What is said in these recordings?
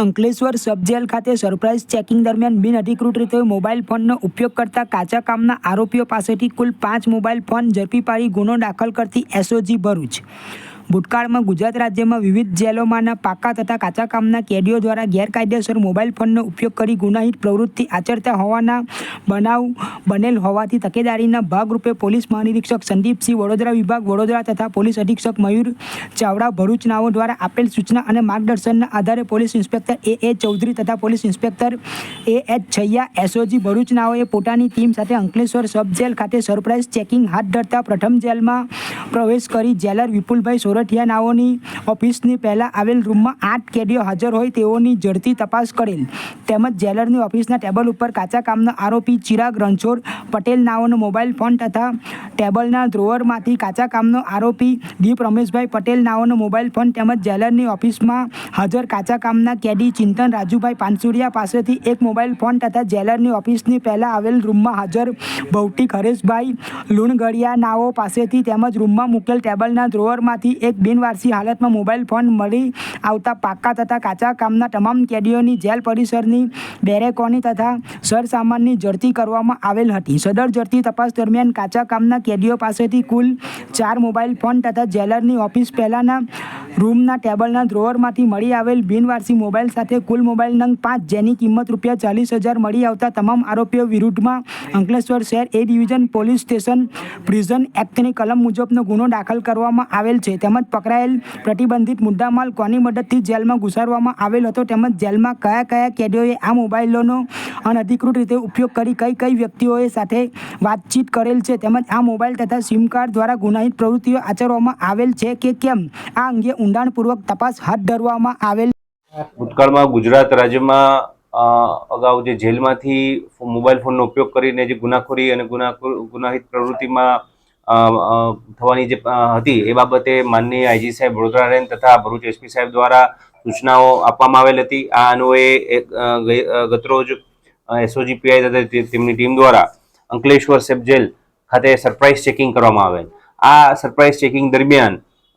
Ankleshwar sub jail ખાતે surprise checking દરમિયાન બિનઅધિકૃત રીતે મોબાઈલ ફોનનો ઉપયોગ કરતા કાચા કામના આરોપીઓ પાસેથી કુલ પાંચ મોબાઈલ ફોન ઝડપી પાડી ગુનો દાખલ કરતી એસઓજી ભરૂચ. ભૂતકાળમાં ગુજરાત રાજ્યમાં વિવિધ જેલોમાંના પાકા તથા કાચા કામના કેદીઓ દ્વારા ગેરકાયદેસર મોબાઈલ ફોનનો ઉપયોગ કરી ગુનાહિત પ્રવૃત્તિ આચરતા હોવાના બનાવ બનેલ હોવાથી તકેદારીના ભાગરૂપે પોલીસ મહાનિરીક્ષક સંદીપસિંહ વડોદરા વિભાગ વડોદરા તથા પોલીસ અધિક્ષક મયુર ચાવડા ભરૂચ નાઓ દ્વારા આપેલ સૂચના અને માર્ગદર્શનના આધારે police inspector A A Chaudhari તથા police inspector A H Chhaiya SOG Bharuch નાઓએ પોતાની ટીમ સાથે અંકલેશ્વર સબ જેલ ખાતે સરપ્રાઇઝ ચેકિંગ હાથ ધરતા પ્રથમ જેલમાં પ્રવેશ કરી જેલર વિપુલભાઈ નાઓની ઓફિસની પહેલાં આવેલ રૂમમાં આઠ કેદીઓ હાજર હોય તેઓની ઝડપી તપાસ કરેલ. તેમજ જેલરની ઓફિસના ટેબલ ઉપર કાચા કામના આરોપી ચિરાગ રણછોડ પટેલ નાઓનો મોબાઈલ ફોન તથા ટેબલના ડ્રોવરમાંથી કાચા કામનો આરોપી દીપ રમેશભાઈ પટેલ નાઓનો મોબાઈલ ફોન તેમજ જેલરની ઓફિસમાં હાજર કાચા કામના કેદી ચિંતન રાજુભાઈ પાનસુરિયા પાસેથી એક મોબાઈલ ફોન તથા જેલરની ઓફિસની પહેલાં આવેલ રૂમમાં હાજર ભૌતિક હરેશભાઈ લુણગડિયા નાઓ પાસેથી તેમજ રૂમમાં મૂકેલ ટેબલના ડ્રોવરમાંથી એક બિનવારસી હાલતમાં મોબાઈલ ફોન મળી આવતા પાક્કા તથા કાચા કામના તમામ કેદીઓની જેલ પરિસરની બેરેકોની તથા સરસામાનની ઝડપી કરવામાં આવેલ હતી. સદર ઝડપી તપાસ દરમિયાન કાચા કામના કેદીઓ પાસેથી કુલ ચાર મોબાઈલ ફોન તથા જેલરની ઓફિસ પહેલાંના રૂમના ટેબલના ડ્રોવરમાંથી મળી આવેલ બિનવારસી મોબાઈલ સાથે કુલ મોબાઈલ નંગ પાંચ, જેની કિંમત રૂપિયા ચાલીસ હજાર મળી આવતા તમામ આરોપીઓ વિરુદ્ધમાં અંકલેશ્વર શહેર A division police station prison એક્ટની કલમ મુજબનો ગુનો દાખલ કરવામાં આવેલ છે. તેમજ પકડાયેલ પ્રતિબંધિત મુદ્દામાલ કોની મદદથી જેલમાં ઘુસાડવામાં આવેલ હતો તેમજ જેલમાં કયા કયા કેદીઓએ આ મોબાઈલોનો અનધિકૃત રીતે ઉપયોગ કરી કઈ કઈ વ્યક્તિઓએ સાથે વાતચીત કરેલ છે તેમજ આ મોબાઈલ તથા સિમ કાર્ડ દ્વારા ગુનાહિત પ્રવૃત્તિઓ આચરવામાં આવેલ છે કે કેમ? આ અંગે ઊંડાણપૂર્વક તપાસ હાથ ધરવામાં આવેલ ભૂતકાળમાં ગુજરાત રાજ્યમાં અગાઉ જે જેલમાંથી મોબાઈલ ફોનનો ઉપયોગ કરીને જે ગુનાખોરી અને ગુનાખોર, ગુનાહિત પ્રવૃત્તિમાં થવાની જે હતી એ બાબતે માનનીય આઈજી સાહેબ વડોદરા રેન્જ તથા ભરૂચ એસપી સાહેબ દ્વારા સૂચનાઓ આપવામાં આવેલ હતી. આ અન્વયે ગતરોજ એસઓજી પીઆઈ તથા તેમની ટીમ દ્વારા અંકલેશ્વર સેબ જેલ ખાતે સરપ્રાઇઝ ચેકિંગ કરવામાં આવેલ. આ સરપ્રાઇઝ ચેકિંગ દરમિયાન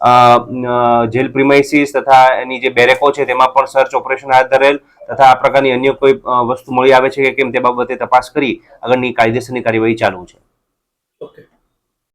જેલ પ્રિમાઇસીસ તથા એની જે બેરેકો છે તેમાં પણ સર્ચ ઓપરેશન હાથ ધરેલ તથા આ પ્રકારની અન્ય કોઈ વસ્તુ મળી આવે છે કે કેમ તે બાબતે તપાસ કરી આગળની કાયદેસરની કાર્યવાહી ચાલુ છે. ઓકે.